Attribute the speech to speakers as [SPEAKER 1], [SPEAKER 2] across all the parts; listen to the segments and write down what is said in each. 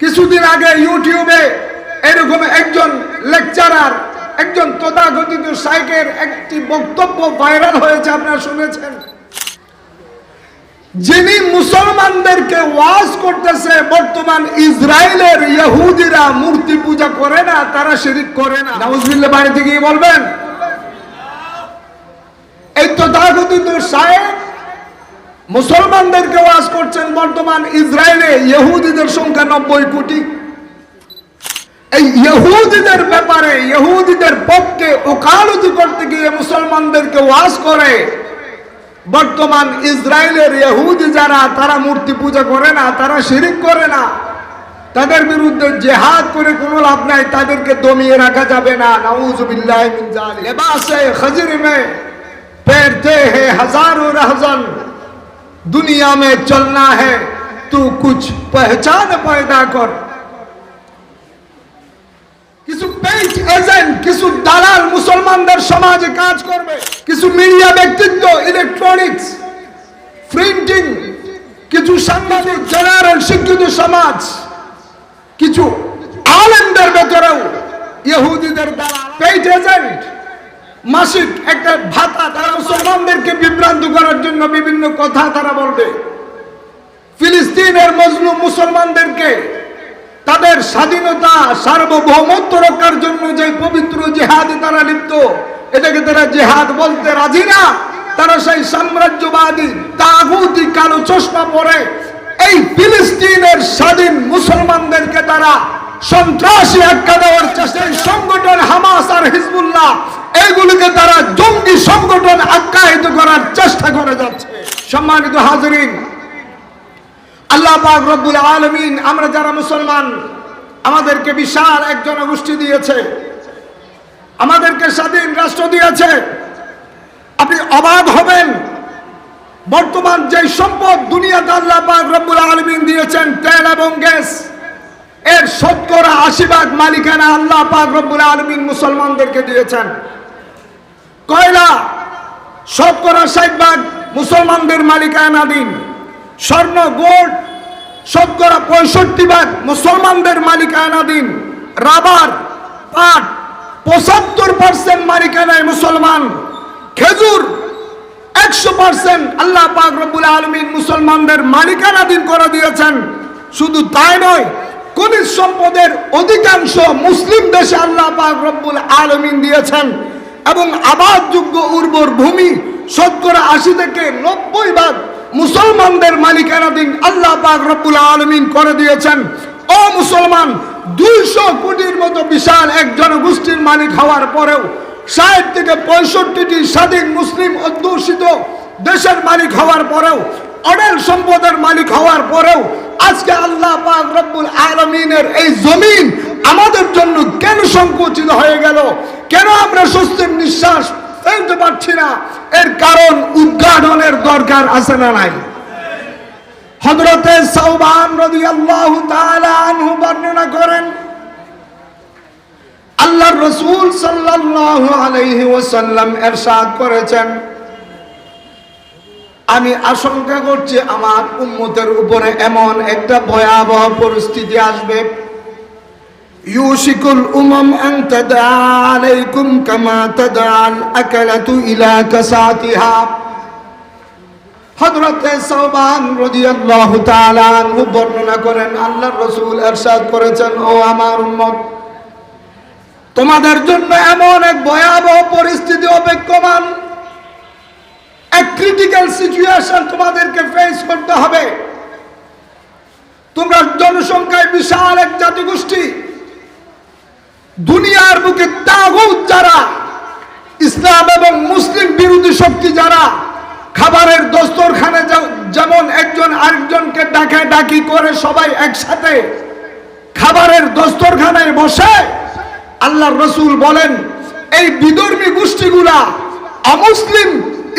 [SPEAKER 1] কিছুদিন আগে ইউটিউবে এরকম একজন লেকচারার একজন তথাকথিত সাইকের একটি বক্তব্য ভাইরাল হয়েছে, আপনারা শুনেছেন। যিনি মুসলমানদেরকে ওয়াজ করতেছে, বর্তমান ইসরায়েলের ইহুদিরা মূর্তি পূজা করে না, তারা শিরিক করে না। বাড়িতে গিয়ে বলবেন? এই তথাকথিত সাহেব মুসলমানদেরকে ওয়াজ করছেন বর্তমান ইসরায়েলে ইহুদিদের সংখ্যা নব্বই কোটি। এই ইহুদিদের ব্যাপারে, ইহুদিদের পক্ষে ওকালতি করতে গিয়ে মুসলমানদেরকে ওয়াজ করে। বর্তমান ইসরায়েলের ইহুদি যারা, তারা মূর্তি পূজা করে না, তারা শিরিক করে না। তাদের বিরুদ্ধে জেহাদ করে কোনো লাভ নাই, তাদেরকে দমিয়ে রাখা যাবে না। নাউজুবিল্লাহ মিন জালিম লেবাসে, খজির মে পেরতে হে হাজারো রহজন। दुनिया में चलना है तू कुछ पहचान पैदा कर কিছু পেজ এজেন্ট কিছু দালাল মুসলমানদের সমাজে কাজ করবে কিছু মিডিয়া ব্যক্তিত্ব ইলেকট্রনিক্স প্রিন্টিং কিছু সাংবাদিক জেনারেল শিক্ষিত সমাজ কিছু আলেমদের ভেতরেও ইহুদিদের দ্বারা পেজ এজেন্ট মাসিক একটা ভাতা তারা মুসলমানদেরকে বিভ্রান্ত করার জন্য বিভিন্ন কথা তারা বলবে। ফিলিস্তিনের মজলুম মুসলমানদেরকে তাদের স্বাধীনতা, সার্বভৌমত্ব রক্ষার জন্য যে পবিত্র জেহাদে তারা লিপ্ত, এটাকে তারা জেহাদ বলতে রাজি না। তারা সেই সাম্রাজ্যবাদী, তাগুতি কালো চশমা পরে এই ফিলিস্তিনের স্বাধীন মুসলমানদেরকে তারা সন্ত্রাসী আখ্যা দেওয়ার চেষ্টা সংগঠন হামাস আর হিজবুল্লাহ এইগুলিকে তারা জঙ্গি সংগঠন আখ্যায়িত করার চেষ্টা করে যাচ্ছে সম্মানিত হাজরিন, আল্লাহ পাক রব্বুল আলমিন আমরা যারা মুসলমান, আমাদেরকে বিশাল এক জনগোষ্ঠী দিয়েছে, আমাদেরকে স্বাধীন রাষ্ট্র দিয়েছে। আপনি অবাক হবেন, বর্তমান যে সম্পদ দুনিয়াতে আল্লাহ পাক রব্বুল আলমিন দিয়েছেন, তেল এবং গ্যাস, এর শতকরা আশি ভাগ মালিকানা আল্লাহ পাক রব্বুল আলমিন মুসলমানদেরকে দিয়েছেন। কয়লা, শতকরা ষাট ভাগ মুসলমানদের মালিকানাধীন স্বর্ণ, গোল্ড, শতকরা পঁয়ষট্টি ভাগ মুসলমানদের মালিকানাধীন রাবার, পাট, পঁচাত্তর পার্সেন্ট মালিকানায় মুসলমান। খেজুর, একশো পার্সেন্ট আল্লাহ পাক রব্বুল আলমিন মুসলমানদের মালিকানাধীন করে দিয়েছেন। শুধু তাই নয়, খনিজ সম্পদের অধিকাংশ মুসলিম দেশে আল্লাহ পাক রব্বুল আলমিন দিয়েছেন এবং আবাদযোগ্য উর্বর ভূমি শতকরা আশি থেকে নব্বই ভাগ মুসলমানদের মালিকানাধীন আল্লাহ পাক রব্বুল আলমিন করে দিয়েছেন। ও মুসলমান, দুইশো কোটির মতো বিশাল এক জনগোষ্ঠীর মালিক হওয়ার পরেও ষাট থেকে পঁয়ষট্টিটি স্বাধীন মুসলিম অধ্যুষিত দেশের মালিক হওয়ার পরেও, অডেল সম্পদের মালিক হওয়ার পরেও আজকে আল্লাহ পাক রব্বুল আলমিনের এই জমিন আমাদের জন্য কেন সংকুচিত হয়ে গেল? কেন আমরা স্বস্তির নিঃশ্বাস ফেলতে পারছি না। এর কারণ উদ্ঘাটনের দরকার আছে না নাই। হজরতে সৌবান রদি আল্লাহ বর্ণনা করেন, আল্লাহর রসুল সাল্লাল্লাহু আলাইহি ওয়াসাল্লাম এরশাদ করেছেন, আমি আশঙ্কা করছি আমার উম্মতের উপরে এমন একটা ভয়াবহ পরিস্থিতি আসবে। ইউশিকুল উমাম আন তাদা আলাইকুম কামা তাদাল আকালাতু ইলা কাসাতিহা। হযরতে সাওবান রাদিয়াল্লাহু তাআলা আনহু বর্ণনা করেন, আল্লাহর রাসূল ইরশাদ করেছেন, ও আমার উম্মত, তোমাদের জন্য এমন এক ভয়াবহ পরিস্থিতি অপেক্ষমান। এক ক্রিটিক্যাল সিচুয়েশন তোমাদেরকে ফেস করতে হবে। তোমরা জনসংখ্যায় বিশাল এক জাতিগোষ্ঠী। দুনিয়ার বুকে তাগুত যারা, ইসলাম এবং মুসলিম বিরোধী শক্তি যারা, খাবারের দস্তরখানে যেমন একজন আরেকজনকে ডাকা, ডাকি করে সবাই একসাথে খাবারের দস্তরখানায় বসে আল্লাহর রসুল বলেন, এই বিধর্মী গোষ্ঠীগুলা অমুসলিম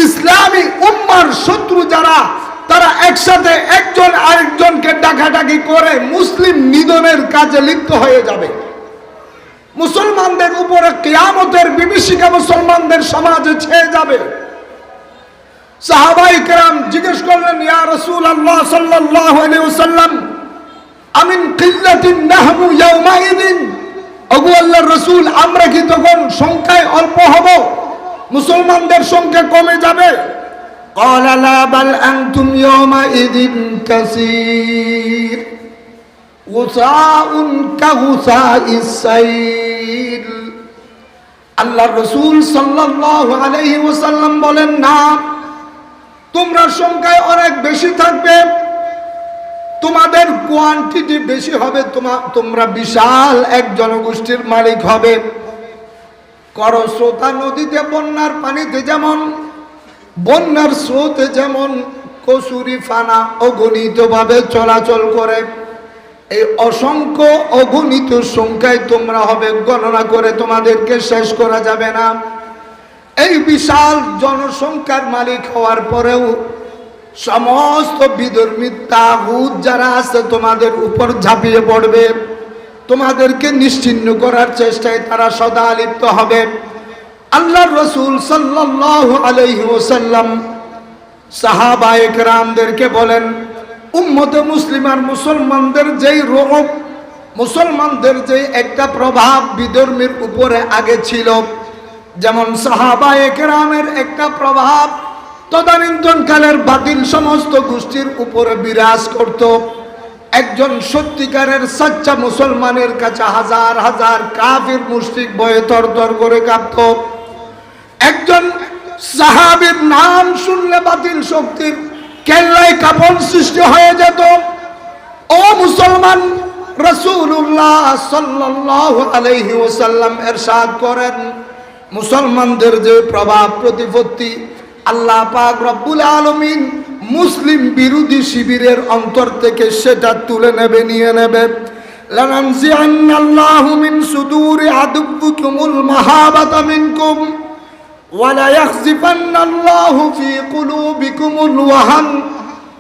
[SPEAKER 1] ইসলামী উম্মার শত্রু যারা, তারা একসাথে একজন আরেকজনকে ডাকাডাকি করে মুসলিম নিধনের কাজে লিপ্ত হয়ে যাবে। মুসলমানদের উপরে কেয়ামতের বিভীষিকা মুসলমানদের সমাজে ছেয়ে যাবে সাহাবাই কেরাম জিজ্ঞেস করলেন ইয়া রসুল আল্লাহ সাল্লাহ সাল্লাম আমিন কিল্লাতিন নাহনু ইয়াউমাইদিন ওগো আল্লাহর রাসূল আমরা কি তখন সংখ্যায় অল্প হব মুসলমানদের সংখ্যা কমে যাবে قال لا بل أنتم يومئذ كثير غثاء كغثاء السيل আল্লাহ রসুল ওয়াসাল্লাম বলেন, না, তোমরা সংখ্যায় অনেক বেশি থাকবে, তোমাদের কোয়ান্টিটি বেশি হবে, তোমা, তোমরা বিশাল এক জনগোষ্ঠীর মালিক হবে। করস্রোতা নদীতে, বন্যার পানিতে যেমন, বন্যার স্রোতে যেমন কসুরি ফানা অগণিতভাবে চলাচল করে এই অসংখ্য অগণিত সংখ্যায় তোমরা হবে, গণনা করে তোমাদেরকে শেষ করা যাবে না। এই বিশাল জনসংখ্যার মালিক হওয়ার পরেও সমস্ত বিধর্মী তাগুত যারা আছে, তোমাদের উপর ঝাঁপিয়ে পড়বে। তোমাদেরকে নিশ্চিন্ন করার চেষ্টায় তারা সদা লিপ্ত হবে। আল্লাহ রসুল সাল্লাল্লাহু আলাইহি ওসাল্লাম সাহাবা বলেন উম্মতে মুসলিমার মুসলমানদের যেই রোগ মুসলমানদের যে একটা প্রভাব বিধর্মীর উপরে আগে ছিল। যেমন সাহাবা একরামের একটা প্রভাব তদানীন্তনকালের বাতিল সমস্ত গোষ্ঠীর উপরে বিরাজ করত। একজন সত্যিকারের সাচ্চা মুসলমানের কাছে হাজার হাজার কাফির মুশরিক বয়ে তরতর করে কাঁপত। একজন সাহাবীর নাম শুনলে বাতিল শক্তির কেল্লায় কাপন সৃষ্টি হয়ে যেত ও মুসলমান রসুল্লাহ সাল্লাল্লাহু আলাইহি ওসাল্লাম এরশাদ করেন মুসলমানদের যে প্রভাব প্রতিপত্তি আল্লাহ পাক রব্বুল আলমিন মুসলিম বিরোধী শিবিরের অন্তর থেকে সেটা তুলে নেবে নিয়ে নেবে لننزعن الله من صدور عدوكم المهابة منكم ওয়ালা ইয়াখজিফান্নাল্লাহু ফি কুলুবিকুমুল ওয়াহান।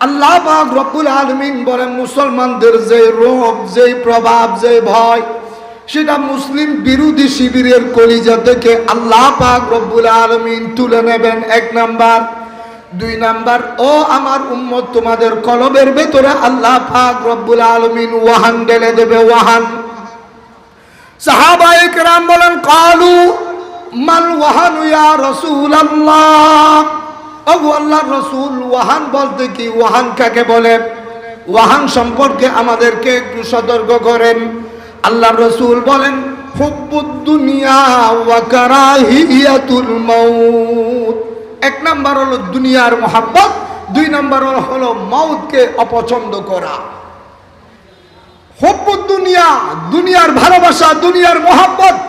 [SPEAKER 1] আল্লাহ পাক রব্বুল আলমিন বলেন, মুসলমানদের যে রোগ যে প্রভাব যে ভয়, সেটা মুসলিম বিরোধী শিবিরের কলিজা থেকে আল্লাহ পাক রব্বুল আলমিন তুলে নেবেন। এক নাম্বার। দুই নাম্বার, ও আমার উম্মত, তোমাদের কলবের ভেতরে আল্লাহ পাক রব্বুল আলমিন ওয়াহান ডেলে দেবে, ওয়াহান। সাহাবাহিক রাম বলেন, কালু মাল ওয়াহান রাসূলুল্লাহ। ওগো আল্লাহর রাসূল, ওয়াহান বলতে কি? ওয়াহান কাকে ওয়াহান সম্পর্কে আমাদেরকে একটু সতর্ক করেন। আল্লাহর রসুল বলেন দুনিয়া এক নাম্বার হলো দুনিয়ার মোহাব্বত, দুই নাম্বার হলো মৌতকে অপছন্দ করা। হুব্বুদ দুনিয়া, দুনিয়ার ভালোবাসা, দুনিয়ার মোহাব্বত।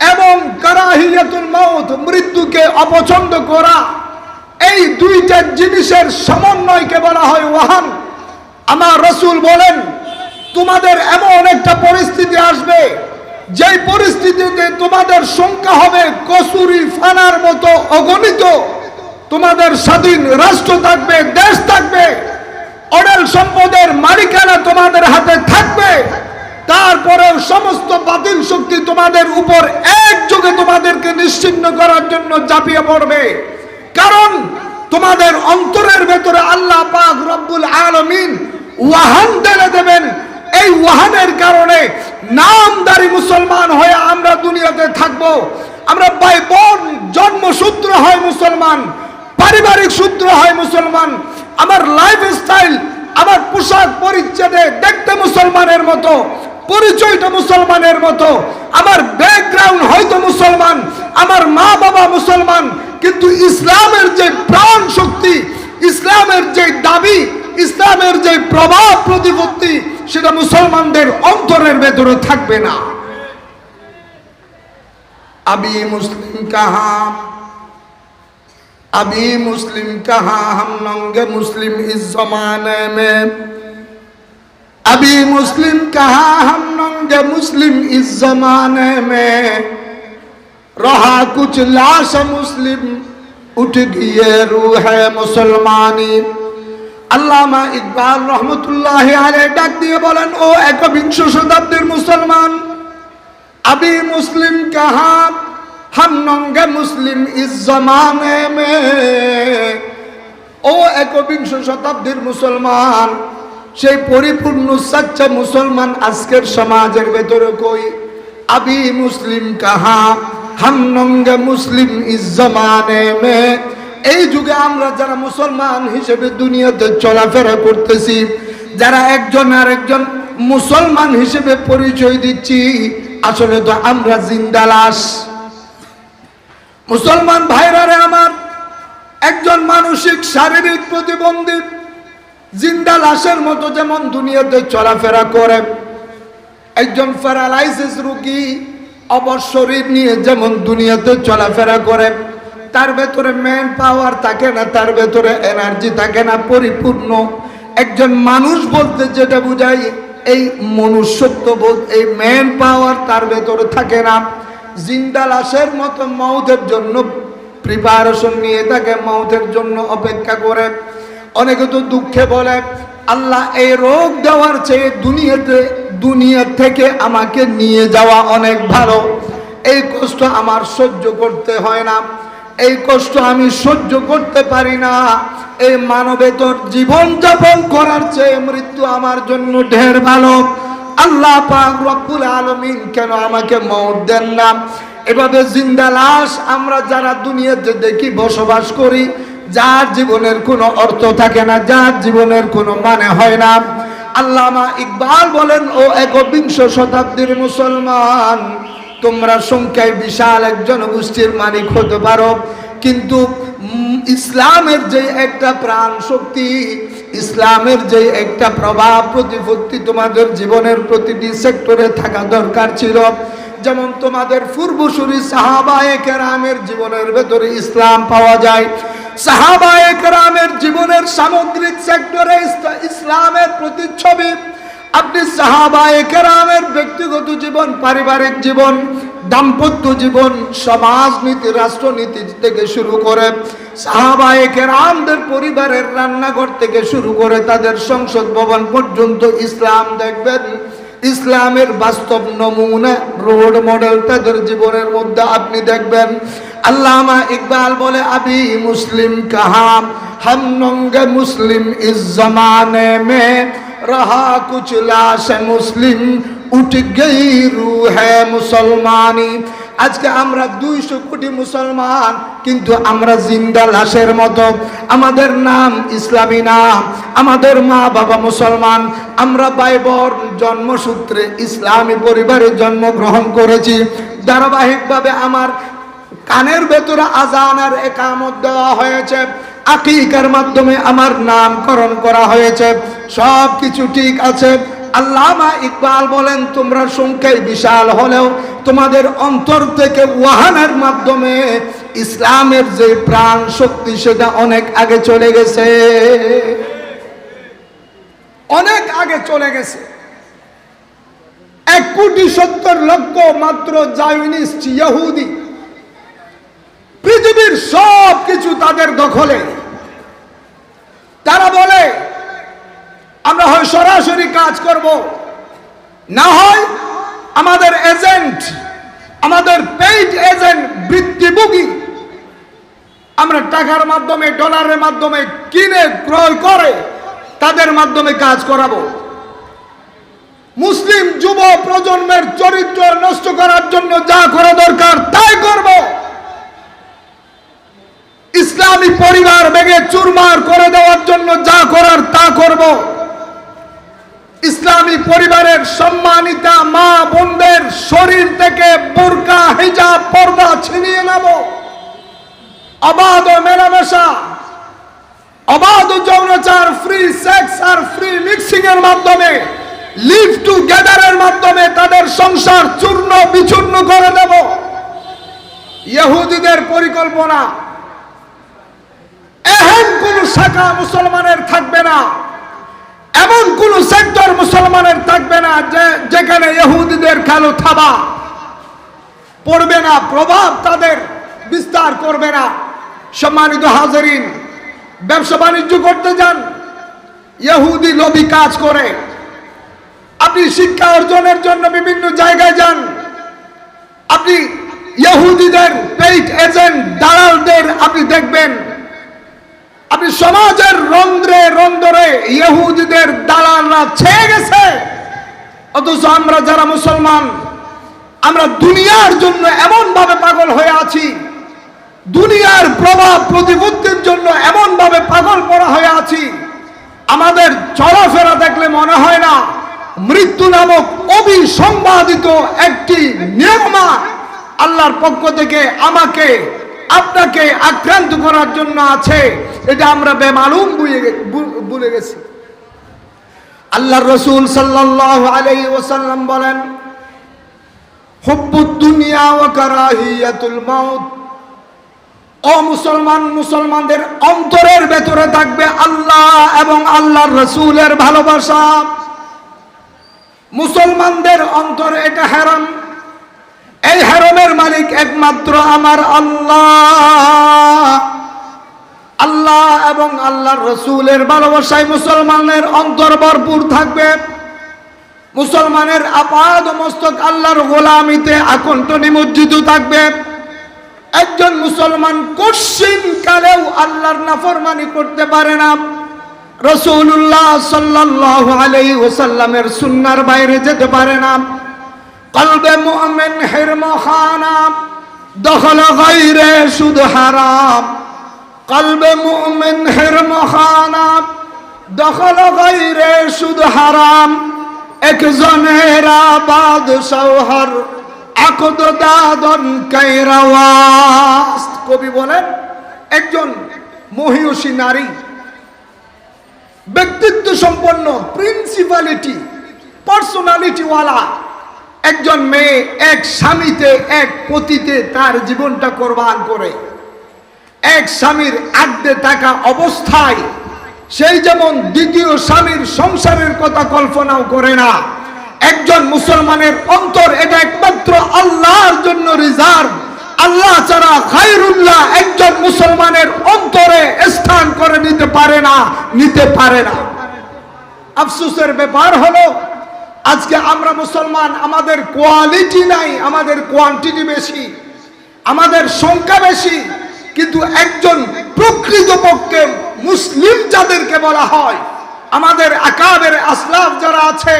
[SPEAKER 1] এবং কারাহিয়াতুল মাউত মৃত্যুকে অপছন্দ করা, এই দুইটা জিনিসের সমন্বয়কে বলা হয় ওয়াহান। আমার রসুল বলেন, তোমাদের এমন একটা পরিস্থিতি আসবে, যেই পরিস্থিতিতে তোমাদের সংখ্যা হবে কসুরি ফানার মতো অগণিত। তোমাদের স্বাধীন রাষ্ট্র থাকবে, দেশ থাকবে, অডেল সম্পদের মালিকানা তোমাদের হাতে থাকবে। তারপরেও সমস্ত বাতিল শক্তি তোমাদের উপর একযোগে তোমাদেরকে নিশ্চিন্ন করার জন্য ঝাঁপিয়ে পড়বে। কারণ তোমাদের অন্তরের ভেতরে আল্লাহ পাক রব্বুল আলমিন ওয়াহান ঢেলে দেবেন। এই ওয়াহানের কারণে নামদারি মুসলমান হয়ে আমরা দুনিয়াতে থাকব। আমরা ভাই বোন জন্মসূত্র হয় মুসলমান, পারিবারিক সূত্র হয় মুসলমান, আমার লাইফ স্টাইল আমার পোশাক পরিচ্ছেদে দেখতে মুসলমানের মতো। পরিচয়টা মুসলমানের মতো আমার ব্যাকগ্রাউন্ড হয়তো মুসলমান আমার মা বাবা মুসলমান কিন্তু ইসলামের যে প্রাণ শক্তি ইসলামের যে দাবি ইসলামের যে প্রভাব প্রতিপত্তি সেটা মুসলমানদের অন্তরের ভেতরে থাকবে না আবি মুসলিম কাহা अभी मुस्लिम कहा हम नंगे मुस्लिम इस जमाने में अभी मुस्लिम कहा हम नंगे मुस्लिम इस जमाने में रहा कुछ लाश मुस्लिम उठ गए रूह मुसलमानी আল্লামা ইকবাল রহমতুল্লাহ আলে ডাক দিয়ে বলেন ও একবিংশ শতাব্দীর মুসলমান আবি মুসলিম কাহা हम नंगे मुस्लिम इस जमाने में ও একবিংশ শতাব্দীর মুসলমান সেই পরিপূর্ণ সাচ্চা মুসলমান আজকের সমাজের ভেতরে কই? আবি মুসলিম কাহা, হাম নঙ্গে মুসলিম ইস জমানে মে। এই যুগে আমরা যারা মুসলমান হিসেবে দুনিয়াতে চলাফেরা করতেছি, যারা একজন আর একজন মুসলমান হিসেবে পরিচয় দিচ্ছি, আসলে তো আমরা জিন্দা লাশ মুসলমান ভাইরারে আমার একজন মানসিক শারীরিক প্রতিবন্ধী জিন্দা লাশের মতো যেমন দুনিয়াতে চলাফেরা করে, একজন প্যারালাইসিস রুগী অবশরীর নিয়ে যেমন দুনিয়াতে চলাফেরা করে, তার ভেতরে ম্যান পাওয়ার থাকে না, তার ভেতরে এনার্জি থাকে না, পরিপূর্ণ। একজন মানুষ বলতে যেটা বুঝাই, এই মনুষ্যত্ব বোধ, এই ম্যান পাওয়ার তার ভেতরে থাকে না। জিন্দা লাশের মতো মৌতের জন্য প্রিপারেশন নিয়ে থাকে, মৌতের জন্য অপেক্ষা করে। অনেকে তো দুঃখে বলে, আল্লাহ এই রোগ দেওয়ার চেয়ে দুনিয়াতে, দুনিয়া থেকে আমাকে নিয়ে যাওয়া অনেক ভালো। এই কষ্ট আমার সহ্য করতে হয় না। এই কষ্ট আমি সহ্য করতে পারি না। এই মানবেতর জীবন যাপন করার চেয়ে মৃত্যু আমার জন্য ঢের ভালো। আল্লাহ পাক রব্বুল আলমিন কেন আমাকে মৌত দেন না? এভাবে জিন্দা লাশ আমরা যারা দুনিয়াতে দেখি, বসবাস করি যার জীবনের কোনো অর্থ থাকে না, যার জীবনের কোনো মানে হয় না। আল্লামা ইকবাল বলেন, ও একবিংশ শতাব্দীর মুসলমান, তোমরা সংখ্যায় বিশাল এক জনগোষ্ঠীর মালিক হতে পারো। কিন্তু ইসলামের যে একটা প্রাণ শক্তি, ইসলামের যে একটা প্রভাব প্রতিপত্তি তোমাদের জীবনের প্রতিটি সেক্টরে থাকা দরকার ছিল। যেমন তোমাদের পূর্বসূরি সাহাবায়ে কেরামের জীবনের ভেতরে ইসলাম পাওয়া যায়। সাহাবায়ে কেরামের জীবনের সামগ্রিক সেক্টরে ইসলামের প্রতিচ্ছবি। আপনি সাহাবায়ে কেরামের ব্যক্তিগত জীবন, পারিবারিক জীবন, দাম্পত্য জীবন, সমাজনীতি, রাষ্ট্রনীতি থেকে শুরু করে সাহাবায়ে কেরামদের পরিবারের রান্নাঘর থেকে শুরু করে তাদের সংসদ ভবন পর্যন্ত ইসলাম দেখবেন। ইসলামের বাস্তব নমুনা রোড মডেল তাদের জীবনের মধ্যে আপনি দেখবেন। আল্লামা ইকবাল বলে, আবি মুসলিম কাহাম, হাম নঙ্গে মুসলিম ইস জমানে মে। رہا کچھ لاش مسلم اٹھ گئی روح ہے مسلمانی আজকে আমরা দুইশো কোটি মুসলমান, কিন্তু আমরা জিন্দা লাশের মতো। আমাদের নাম ইসলামী নাম আমাদের মা বাবা মুসলমান। আমরা বাইবর জন্মসূত্রে ইসলামী পরিবারে জন্মগ্রহণ করেছি। ধারাবাহিকভাবে আমার কানের ভেতরে আজান আর একামত দেওয়া হয়েছে। আকিকার মাধ্যমে আমার নামকরণ করা হয়েছে। সব কিছু ঠিক আছে। আল্লামা ইকবাল বলেন, তোমরা সংখ্যায় বিশাল হলেও তোমাদের অন্তর থেকে ওয়াহানের মাধ্যমে ইসলামের যে প্রাণ শক্তি, সেটা অনেক আগে চলে গেছে। অনেক আগে চলে গেছে। এক কোটি সত্তর লক্ষ মাত্র জায়নিস্ট, ইহুদি পৃথিবীর সব কিছু তাদের দখলে। তারা বলে, আমরা হয় সরাসরি কাজ করব, না হয় আমাদের এজেন্ট, আমাদের পেইড এজেন্ট, বৃত্তিভোগী, আমরা টাকার মাধ্যমে, ডলারের মাধ্যমে কিনে, ক্রয় করে, তাদের মাধ্যমে কাজ করাবো। মুসলিম যুব প্রজন্মের চরিত্র নষ্ট করার জন্য যা করা দরকার, তাই করব। ইসলামী পরিবার ভেঙে চুরমার করে দেওয়ার জন্য যা করার তা করব। ইসলামী পরিবারের সম্মানিতা মা বোনদের শরীর থেকে বোরকা, হিজাব, পর্দা ছিনিয়ে নেব। অবাধ মেলামেশা, অবাধ যৌনাচার ফ্রি সেক্স আর ফ্রি মিক্সিং এর মাধ্যমে লিভ টুগেদারের মাধ্যমে তাদের সংসার চূর্ণ বিচূর্ণ করে দেব। ইহুদিদের পরিকল্পনা এহেন কোন শাখা মুসলমানের থাকবে না। এমন কোন সেক্টর মুসলমানের থাকবে না যে, যেখানে ইহুদিদের কালো থাবা। পড়বে না, প্রভাব তাদের বিস্তার করবে না। সম্মানিত হাজারিন, ব্যবসা বাণিজ্য করতে যান, ইহুদি লবি কাজ করে। আপনি শিক্ষা অর্জনের জন্য বিভিন্ন জায়গায় যান। আপনি ইহুদিদের পেইড এজেন্ট দালালদের আপনি দেখবেন। আপনি সমাজের রন্ধ্রে রন্ধ্রে ইহুদিদের দালালরা ছেয়ে গেছে। অথচ আমরা যারা মুসলমান, আমরা দুনিয়ার জন্য এমন ভাবে পাগল হয়ে আছি, দুনিয়ার প্রভাব প্রতিপত্তির জন্য এমন ভাবে পাগল পড়া হয়ে আছি, আমাদের চলাফেরা দেখলে মনে হয় না, মৃত্যু নামক অবিসংবাদিত একটি নিয়মা আল্লাহর পক্ষ থেকে আমাকে আপনাকে আক্রান্ত করার জন্য আছে। এটা আমরা বেমালুম ভুলে গেছি। আল্লাহ রসুল সাল্লাহ আলাই ওসাল্লাম বলেন দুনিয়া ও কারাহিয়াতুল মাউত। ও মুসলমান, মুসলমানদের অন্তরের ভেতরে থাকবে আল্লাহ এবং আল্লাহর রসুলের ভালোবাসা। মুসলমানদের অন্তরে এটা হারাম। এই হারমের মালিক একমাত্র আমার আল্লাহ। আল্লাহ এবং আল্লাহর রসুলের ভালোবাসায় মুসলমানের অন্তর ভরপুর থাকবে। মুসলমানের আপাদ মস্তক আল্লাহর গোলামিতে আকণ্ঠ নিমজ্জিত থাকবে। একজন মুসলমান কশিন কালেও আল্লাহর নাফরমানি করতে পারে না। রসুল্লাহ সাল্লাহ আলাই ওসাল্লামের সুন্নার বাইরে যেতে পারে না। কলবে মুমিন হিরম খানা দখল গাইরে সুদ হারাম কলবে মুমিন হিরম খানা দখল গাইরে সুদ হারাম একজনের আবাদ সৌহর আকদ দাদন কাইরাওয়াস কবি বলেন একজন মহিষী নারী, ব্যক্তিত্ব সম্পন্ন প্রিন্সিপালিটি পার্সোনালিটিওয়ালা একজন মেয়ে এক স্বামীতে, এক পতিতে তার জীবনটা কোরবান করে। এক স্বামীর আড্ডে থাকা অবস্থায় সেই যেমন দ্বিতীয় স্বামীর সংসারের কথা কল্পনাও করে না। একজন মুসলমানের অন্তর এটা একমাত্র আল্লাহর জন্য রিজার্ভ আল্লাহ ছাড়া খাইরুল্লাহ একজন মুসলমানের অন্তরে স্থান করে নিতে পারে না, নিতে পারে না। আফসোসের ব্যাপার হলো আজকে আমরা মুসলমান, আমাদের কোয়ালিটি নাই, আমাদের কোয়ান্টিটি বেশি, আমাদের সংখ্যা বেশি, কিন্তু একজন প্রকৃতপক্ষে মুসলিম যাদেরকে বলা হয়, আমাদের আকাবের আসলাফ যারা আছে,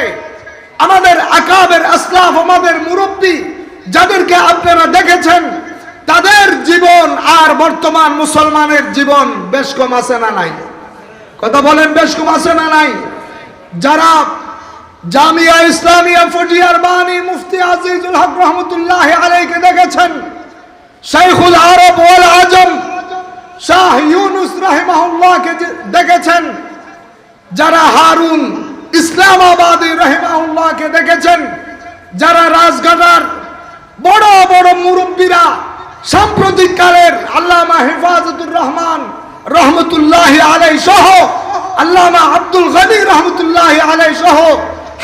[SPEAKER 1] আমাদের আকাবের আসলাফ, আমাদের মুরব্বী যাদেরকে আপনারা দেখেছেন, তাদের জীবন আর বর্তমান মুসলমানের জীবন বেশ কম আছে না নাই? কথা বলেন, বেশ কম আছে না নাই? যারা জামিয়া ইসলামিয়া ফজিয়ার বাণী মুফতি আজিজুল হক রহমতুল্লাহ আলাইকে দেখেছেন। শাইখুল আরব ওয়াল আজম শাহ ইউনুস রাহিমাহুল্লাহকে দেখেছেন, যারা হারুন ইসলামাবাদী রহিমাহুল্লাহকে দেখেছেন, যারা রাজঘাটার বড় বড় মুরব্বীরা সাম্প্রতিক কালের আল্লামা হেফাজতুর রহমান রহমতুল্লাহ আলাই সহ আল্লামা আব্দুল গনি রহমতুল্লাহ আলাই সহ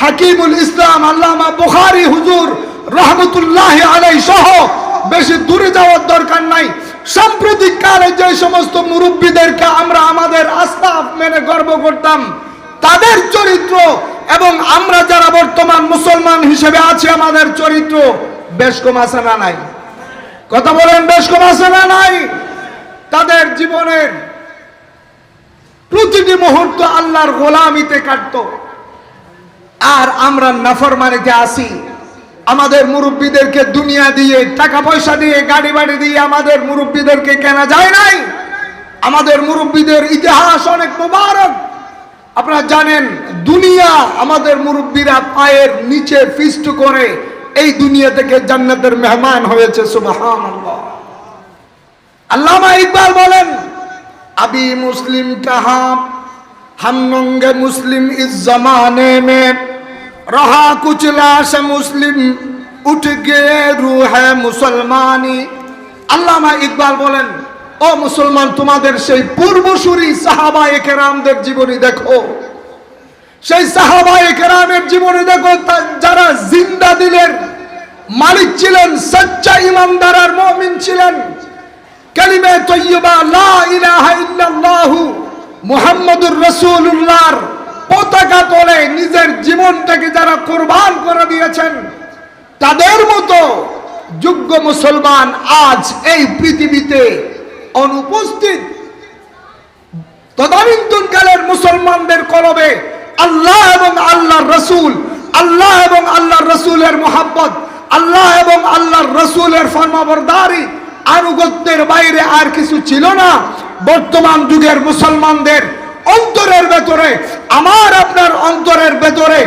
[SPEAKER 1] হাকিমুল ইসলাম আল্লামা বুখারি হুজুর রহমতুল্লাহ আলাই সহ বেশি দূরে যাওয়ার দরকার নাই। সাম্প্রতিক কালে যে সমস্ত মুরব্বীদেরকে আমরা আমাদের আস্থা মেনে গর্ব করতাম, তাদের চরিত্র এবং আমরা যারা বর্তমান মুসলমান হিসেবে আছি, আমাদের চরিত্র বেশ কম আছে না নাই? কথা বলেন, বেশ কম আছে না নাই? তাদের জীবনের প্রতিটি মুহূর্ত আল্লাহর গোলামিতে কাটতো। আর আমরা নাফরমানিতে আসি আমাদের মুরব্বীদেরকে দুনিয়া দিয়ে টাকা পয়সা দিয়ে গাড়ি বাড়ি দিয়ে আমাদের মুরব্বীদেরকে কেনা যায় নাই আমাদের মুরব্বীদের ইতিহাস অনেক মুবারক আপনারা জানেন দুনিয়া আমাদের মুরব্বীরা পায়ের নিচে ফিস্ট করে এই দুনিয়া থেকে জান্নাতের মেহমান হয়েছে সুবহানাল্লাহ আল্লামা ইকবাল বলেন अभी मुस्लिम कहा हम नंगे मुस्लिम इस जमाने में रहा कुछ लाश मुस्लिम उठ गए रूह है मुसलमानी আল্লামা ইকবাল বলেন ও মুসলমান তোমাদের সেই পূর্বসূরি সাহাবা একরামদের জীবনী দেখো সেই সাহাবা একরামের জীবনী দেখো তা- যারা জিন্দা দিলের মালিক ছিলেন সচ্চা ইমানদার আর মমিন ছিলেন কালিমে তৈয়বা লা ইলাহা ইল্লাল্লাহু মুহাম্মাদুর রাসূলুল্লাহর পতাকা তোলে, নিজের জীবনটাকে যারা কোরবান করে দিয়েছেন, তাদের মতো যোগ্য মুসলমান আজ এই পৃথিবীতে অনুপস্থিত। তদানীন্তনকালের মুসলমানদের কলবে আল্লাহ এবং আল্লাহর রসুল, আল্লাহ এবং আল্লাহর রসুলের মোহাব্বত, আল্লাহ এবং আল্লাহর রসুলের ফর্মাবরদারি, আনুগত্যের বাইরে আর কিছু ছিল না। বর্তমান যুগের মুসলমানদের অন্তরের ভেতরে, আমার আপনার অন্তরের ভেতরে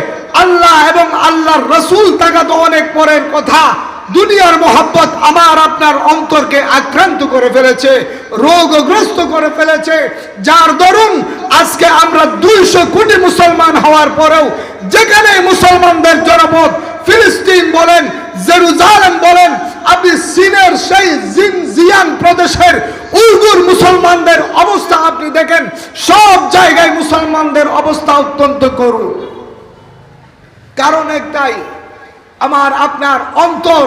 [SPEAKER 1] আল্লাহ এবং আল্লাহর রসুল থাকা তো অনেক পরের কথা। দুনিয়ার মোহাব্বত আমার আপনার অন্তরকে আক্রান্ত করে ফেলেছে, রোগগ্রস্ত করে ফেলেছে। যার দরুন আজকে আমরা দুইশো কোটি মুসলমান হওয়ার পরেও যেখানে মুসলমানদের জনপদ ফিলিস্তিন বলেন জেরুজালেম বলেন, আপনি চীনের সেই জিনজিয়ান প্রদেশের উইগুর মুসলমানদের অবস্থা আপনি দেখেন, সব জায়গায় মুসলমানদের অবস্থা অত্যন্ত করুন কারণ একটাই, আমার আপনার অন্তর,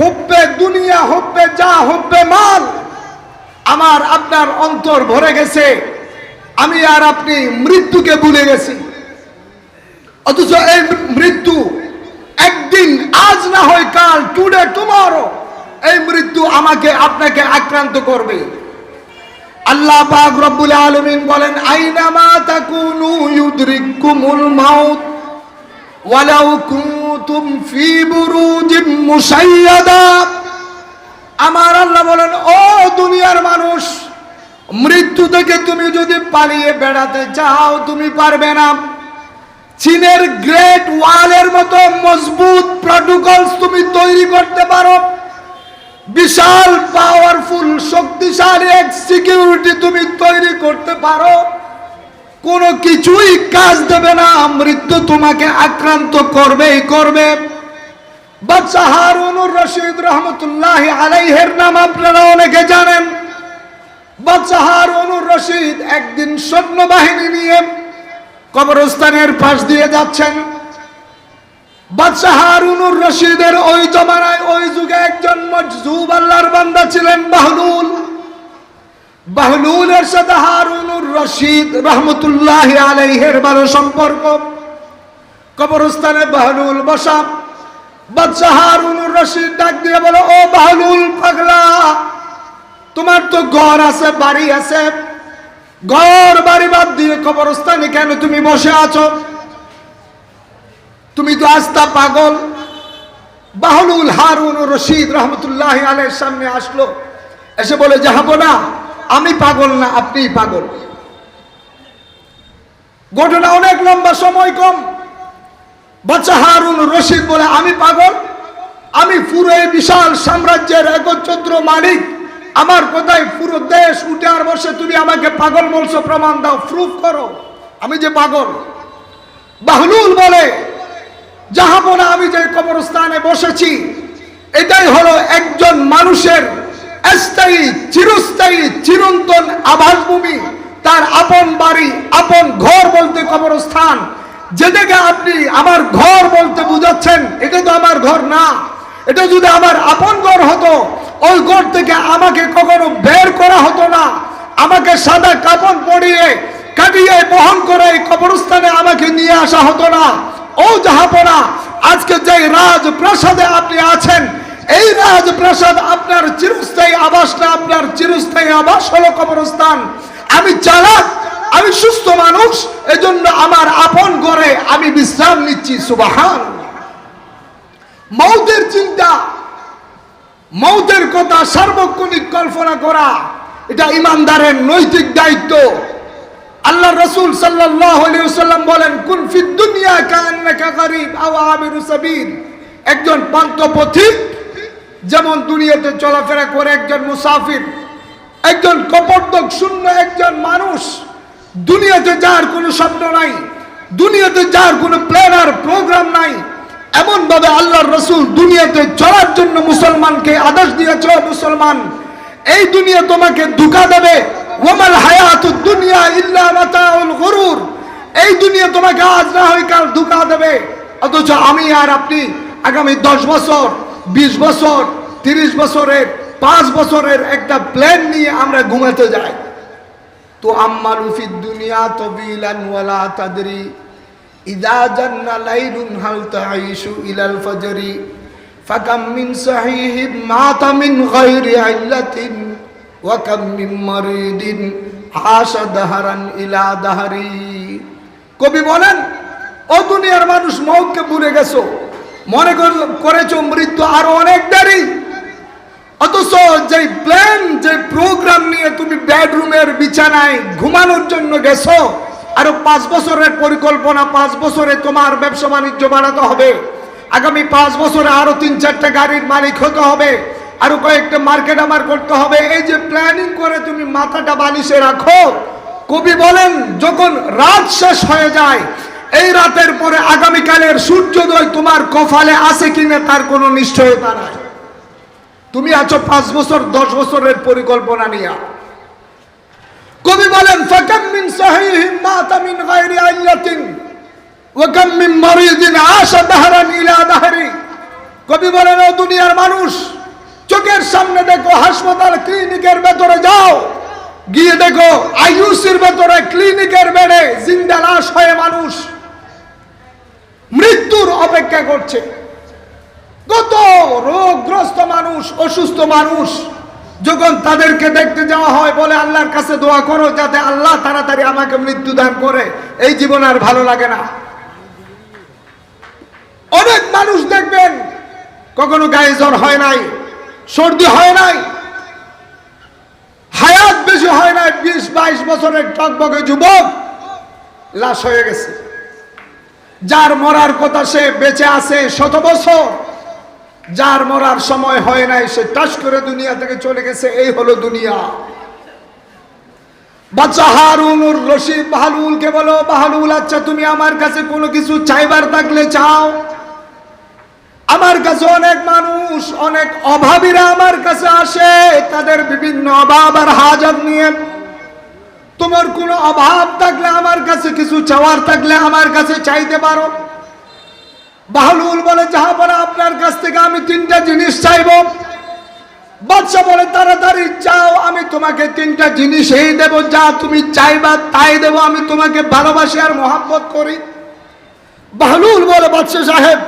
[SPEAKER 1] হব্বে দুনিয়া, হব্বে যা, হব্বে মাল, আমার আপনার অন্তর ভরে গেছে। আমি আর আপনি মৃত্যুকে ভুলে গেছি। অথচ এই মৃত্যু একদিন আজ না হয় কাল টুডে টুমারো এই মৃত্যু আমাকে, আপনাকে আক্রান্ত করবে। আল্লাহ পাক রব্বুল আলামিন বলেন, আইনামা তাকুনু ইউদরিকুমুল মাউত, ওয়ালাউ কুনতুম ফি বুরুজিম মুশাইয়াদা আমার আল্লাহ বলেন, ও দুনিয়ার মানুষ, মৃত্যু থেকে তুমি যদি পালিয়ে বেড়াতে চাও, তুমি পারবে না। চীনের গ্রেট ওয়ালের মতো মজবুত প্রটোকলস তুমি তৈরি করতে পারো। বিশাল পাওয়ারফুল শক্তিশালী এক সিকিউরিটি তুমি তৈরি করতে পারো। কোনো কিছুই কাজ দেবে না, মৃত্যু তোমাকে আক্রান্ত করবেই করবে। বাচ্চা হারুনুর রশিদ রহমতুল্লাহ আলাইহের নাম আপনারা অনেকে জানেন। বাচ্চা হারুনুর রশিদ একদিন সৈন্যবাহিনী নিয়ে কবরস্থানের পাশ দিয়ে যাচ্ছেন। বাদশাহ হারুনুর রশিদের ওই জমানায় ওই যুগে একজন মজজুব আল্লাহর বান্দা ছিলেন বাহলুল। বাহলুলের সাথে হারুনুর রশিদ রহমতুল্লাহ আলাইহের ভালো সম্পর্ক। কবরস্থানে বাহলুল বসা। বাদশাহ রশিদ ডাক দিয়ে বলো, ও বাহলুল পাগলা, তোমার তো ঘর আছে, বাড়ি আছে ঘর বাড়ি বাদ দিয়ে কবরস্থানে কেন তুমি বসে আছো? তুমি তো আস্তা পাগল। বাহলুল হারুন রশিদ রহমতুল্লাহ আলের সামনে আসলো। এসে বলে যাব না আমি পাগল না আপনি পাগল। ঘটনা অনেক লম্বা, সময় কম। বাচ্চা হারুন রশিদ বলে, আমি পাগল। আমি পুরো বিশাল সাম্রাজ্যের একচ্ছত্র মালিক। আমার কোথায় পুরো দেশ উঠে আর বসে, তুমি আমাকে পাগল বলছো, প্রমাণ দাও প্রুফ করো। আমি যে পাগল। বাহলুল বলে, যাহা জাহাপনা আমি যে কবরস্থানে বসেছি, এটাই হলো একজন মানুষের স্থায়ী, চিরস্থায়ী, চিরন্তন আবাসভূমি। তার আপন বাড়ি, আপন ঘর বলতে কবরস্থান। যেটাকে আপনি আমার ঘর বলতে বুঝাচ্ছেন, এটা তো আমার ঘর না। এটা যদি আমার আপন ঘর হতো ওই ঘর থেকে আমাকে কখনো বের করা হতো না। আমাকে সাদা কাপড় পরিয়ে কাটিয়ে বহন করে এই কবরস্থানে আমাকে নিয়ে আসা হতো না। ও জাহাপনা, আজকে যে রাজপ্রাসাদে আপনি আছেন, এই রাজপ্রাসাদ আপনার চিরস্থায়ী আবাস না আপনার চিরস্থায়ী আবাস হলো কবরস্থান। আমি চালাক, আমি সুস্থ মানুষ, এজন্য আমার আপন ঘরে আমি বিশ্রাম নিচ্ছি সুবাহান মৌতের চিন্তা মৌতের কথা সার্বক্ষণিক কল্পনা করা, এটা ইমানদারের নৈতিক দায়িত্ব। আল্লাহ রসুল সাল্লাম বলেন, কুন দুনিয়া একজন পান্ত যেমন দুনিয়াতে চলাফেরা করে একজন মুসাফির, একজন কপর্দক শূন্য একজন মানুষ, দুনিয়াতে যার কোনো স্বপ্ন নাই, দুনিয়াতে যার কোনো প্ল্যানার প্রোগ্রাম নাই এমন ভাবে আল্লাহর রসুল দুনিয়াতে চলার জন্য মুসলমানকে আদেশ দিয়েছে "ও মুসলমান, এই দুনিয়া তোমাকে ধোকা দেবে। ওমাল হায়াতুদ দুনিয়া ইল্লা মাতাউল গুরুর। এই দুনিয়া তোমাকে আজ না হয় কাল ধোকা দেবে। অথচ আমি আর আপনি আগামী দশ বছর, বিশ বছর, তিরিশ বছরের, পাঁচ বছরের একটা প্ল্যান নিয়ে আমরা ঘুমাতে যাই। তো আম্মালু ফিদ দুনিয়া তবিলান ওয়ালা তাদরি। মিন ইলা কবি বলেন, ও দুনিয়ার মানুষ মৌতকে ভুলে গেছো। মনে কর- করেছ মৃত্যু আরও অনেক দেরি। অথচ যে প্ল্যান যে প্রোগ্রাম নিয়ে তুমি বেডরুমের বিছানায় ঘুমানোর জন্য গেছো আরও পাঁচ বছরের পরিকল্পনা, পাঁচ বছরে তোমার ব্যবসা বাণিজ্য বাড়াতে হবে। আগামী পাঁচ বছরে আরও তিন চারটা গাড়ির মালিক হতে হবে, আরও কয়েকটা মার্কেট আমার করতে হবে। এই যে প্ল্যানিং করে তুমি মাথাটা বালিশে রাখো। কবি বলেন, যখন রাত শেষ হয়ে যায়, এই রাতের পরে আগামীকালের সূর্যোদয় তোমার কপালে আছে কিনা তার কোনো নিশ্চয়তা নাই। তুমি আছো পাঁচ বছর, দশ বছরের পরিকল্পনা নিয়ে। কবি বলেন, ফাকাম মিন সাহিহিন মাতা মিন গায়রি আইয়াতিন, ওয়া কাম মিন মারিদিন আশা দাহরান ইলা দাহরি। কবি বলেন, ও দুনিয়ার মানুষ, চোখের সামনে দেখো, হাসপাতাল ক্লিনিকের ভেতরে যাও, গিয়ে দেখো আইউসির ভেতরে ক্লিনিকের বেডে জিন্দা লাশ হয়ে মানুষ মৃত্যুর অপেক্ষা করছে। কত রোগগ্রস্ত মানুষ, অসুস্থ মানুষ যখন তাদেরকে দেখতে যাওয়া হয়, বলে আল্লাহর কাছে দোয়া করো যাতে আল্লাহ তাড়াতাড়ি আমাকে মৃত্যু দান করে। এই জীবন আর ভালো লাগে না। অনেক মানুষ দেখবেন, কখনো গায়ে জ্বর হয় নাই, সর্দি হয় নাই, হায়াত বেশি হয় নাই, বিশ, বাইশ বছরের টকবকে যুবক লাশ হয়ে গেছে। যার মরার কথা সে বেঁচে আছে শত বছর। যার মরার সময় হয় নাই, সে টাস করে দুনিয়া থেকে চলে গেছে, এই হলো দুনিয়া। বাচ্চা হারুনুর রশিদ, বাহালুলকে বলো, বাহালুল আচ্ছা তুমি আমার কাছে কোনো কিছু চাইবার থাকলে চাও? আমার কাছে অনেক মানুষ, অনেক অভাবীরা আমার কাছে আসে, তাদের বিভিন্ন অভাব আর হাজার নিয়ে। তোমার কোনো অভাব থাকলে, আমার কাছে কিছু চাওয়ার থাকলে আমার কাছে চাইতে পারো। বাহলুল বলে, যাহা বলে আপনার কাছ থেকে আমি তিনটা জিনিস চাইব। বাদশা বলে, তাড়াতাড়ি চাও, আমি তোমাকে তিনটা জিনিস এই দেব। যা তুমি চাইবা তাই দেব, আমি তোমাকে ভালোবাসি আর মহাব্বত করি। বাহলুল বলে, বাদশা সাহেব,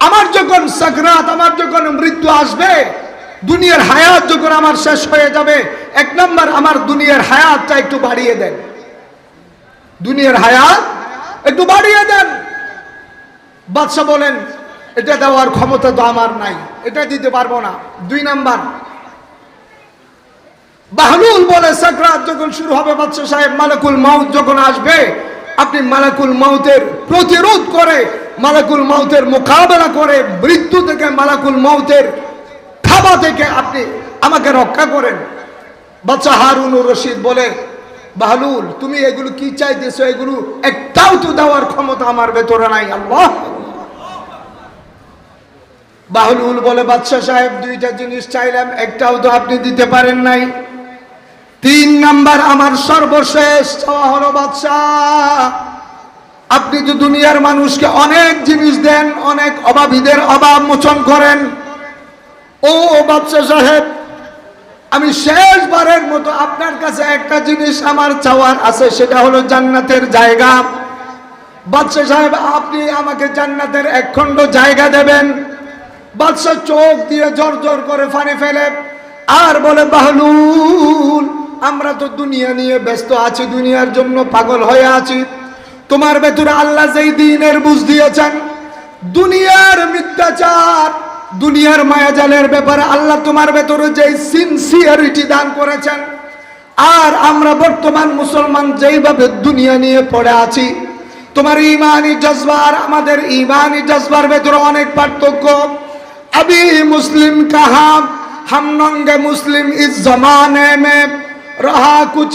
[SPEAKER 1] আমার যখন সাকরাত, আমার যখন মৃত্যু আসবে, দুনিয়ার হায়াত যখন আমার শেষ হয়ে যাবে, এক নম্বর আমার দুনিয়ার হায়াতটা একটু বাড়িয়ে দেন। দুনিয়ার হায়াত একটু বাড়িয়ে দেন। বাদশাহ বলেন, এটা দেওয়ার ক্ষমতা তো আমার নাই, এটা দিতে পারব না। দুই নাম্বার। বাহলুল বলে সাকরাত যখন শুরু হবে, বাদশাহ সাহেব, মালাকুল মাউত যখন আসবে, আপনি মালাকুল মাউতের প্রতিরোধ করে, মালাকুল মাউতের মোকাবেলা করে, মৃত্যু থেকে মালাকুল মাউতের থাবা থেকে আপনি আমাকে রক্ষা করেন। বাচ্চা হারুনুর রশিদ বলে বাহলুল, তুমি এগুলো কি চাইতেছো? এগুলো একটাও তো দেওয়ার ক্ষমতা আমার ভেতরে নাই, আল্লাহ। বাহলুল বলে, বাদশাহ সাহেব, দুইটা জিনিস চাইলাম, একটাও তো আপনি দিতে পারেন নাই। তিন নাম্বার, আমার সর্বশেষ চাওয়া হলো বাদশাহ। আপনি তো দুনিয়ার মানুষকে অনেক জিনিস দেন, অনেক অভাবীদের অভাব মোচন করেন। ও বাদশাহ সাহেব আমি শেষবারের মতো আপনার কাছে একটা জিনিস আমার চাওয়ার আছে, সেটা হলো জান্নাতের জায়গা। বাদশাহ সাহেব, আপনি আমাকে জান্নাতের একখণ্ড জায়গা দেবেন। বাদশাহ চোখ দিয়ে জোর জোর করে ফানে ফেলে, আর বলে, বাহলুল, আমরা তো দুনিয়া নিয়ে ব্যস্ত আছি, দুনিয়ার জন্য পাগল হয়ে আছি। তোমার ভেতরে আল্লাহ যেই দিনের বুঝ দিয়েছেন, দুনিয়ার মিথ্যাচার দুনিয়ার মায়াজালের ব্যাপারে আল্লাহ তোমার ভেতরে যে সিনসিয়ারিটি দান করেছেন, আর আমরা বর্তমান মুসলমান যেইভাবে দুনিয়া নিয়ে পড়ে আছি, তোমার ইমানি জজবার আমাদের ইমানি জজবার ভেতরে অনেক পার্থক্য। আবি মুসলিম কাহাম হাম নঙ্গে মুসলিম ইস জমানে মে, রহা কুচ